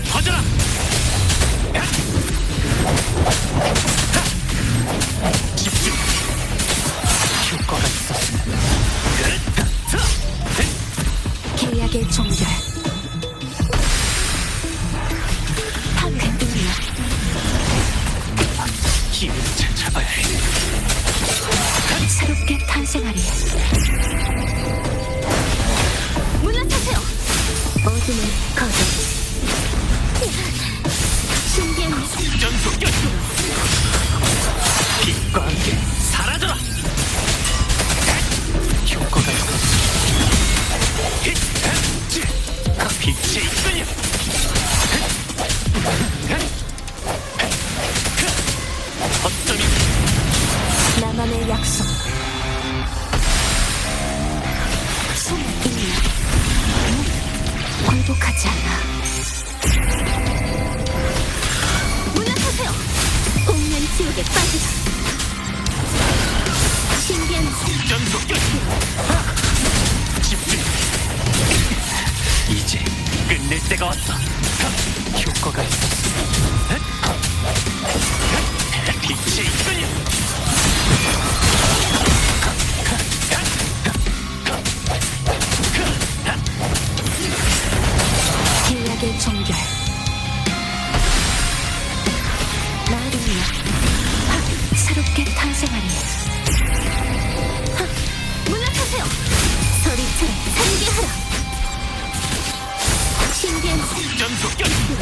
퍼져라! 집중! 효과가 있었으면 계약의 종결. 방금 능력. 힘을 찾아봐야 해. 새롭게 탄생하리. 물러서세요. 어둠을 거둬. 빛의 나만의 약속. 굴복하지 않아. 지옥에 빠지다. 신기한 전속 연 때가 왔어. 효과가 있었어. 빛의 이끈이야! 계약의 종결. 능력. 새롭게 탄생하리. Let's go!